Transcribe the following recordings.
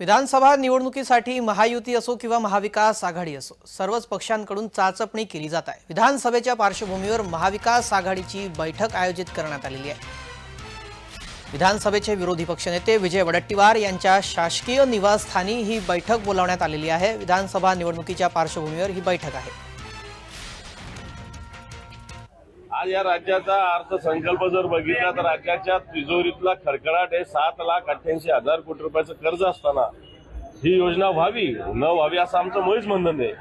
विधानसभा निवडणुकीसाठी महायुती असो किंवा महाविकास आघाडी असो सर्वच पक्षांकडून चाचपणी केली जात आहे. विधानसभेच्या पार्श्वभूमीवर महाविकास आघाडीची बैठक आयोजित करण्यात आलेली आहे. विधानसभेचे विरोधी पक्षनेते विजय वडट्टीवार यांच्या शासकीय निवासस्थानी ही बैठक बोलावण्यात आलेली आहे. विधानसभा निवडणुकीच्या पार्श्वभूमीवर ही बैठक आहे. आज या राज्याचा अर्थसंकल्प जर बघितला तर राज्याच्या तिजोरीतला खडखडाट हे सात लाख अठ्ठ्याऐंशी हजार कोटी रुपयाचं कर्ज असताना ही योजना व्हावी न व्हावी असं आमचं मुळीच म्हणणं नाही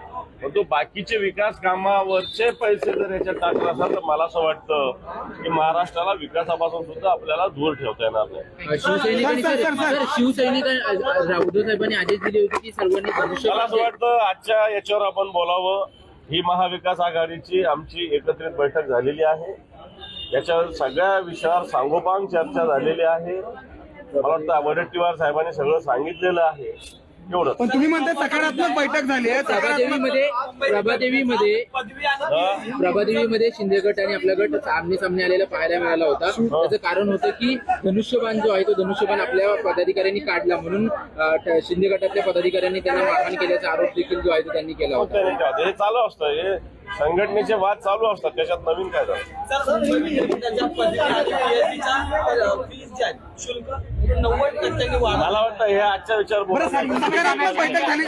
परंतु बाकीचे विकास कामावरचे पैसे जर याच्यात टाकले असाल तर मला असं वाटतं की महाराष्ट्राला विकासापासून सुद्धा आपल्याला दूर ठेवता येणार नाही. शिवसैनिकांनी उद्धव साहेबांनी आदेश दिले होते की सर्वांनी मला असं वाटतं आजच्या याच्यावर आपण बोलावं. ही महाविकास आघाडीची आमची एकत्रित बैठक झालेली आहे. याच्यावर सगळ्या विषयावर सांगोपांग चर्चा झालेली आहे. मला वाटतं वडेट्टीवार साहेबांनी सगळं सांगितलेलं आहे. एवढंच पण तुम्ही म्हणता सकारात्मक बैठक झाली आहे सकारात्मक प्रभादेवीमध्ये प्रभादेवीमध्ये हं? प्रभादेवीमध्ये शिंदे गट आणि आपला गट आमने सामने आलेला पाहायला मिळाला होता त्याचं कारण होतं की धनुष्यबाण जो आहे तो धनुष्यबाण आपल्या पदाधिकाऱ्यांनी काढला म्हणून अं, शिंदे गटातल्या पदाधिकाऱ्यांनी त्यांना मारहाण केल्याचा आरोप देखील जो आहे तो त्यांनी केला होता कोणत्या? हे चालू असतं हे संघटनेचे वाद चालू असतात त्याच्यात नवीन काय झालं त्याच्या आहेत, शुल्क नव्वद टक्क्यांनी वाढ मला वाटतं हे आजच्या विचार बरं सकारात्मक बैठक झाली.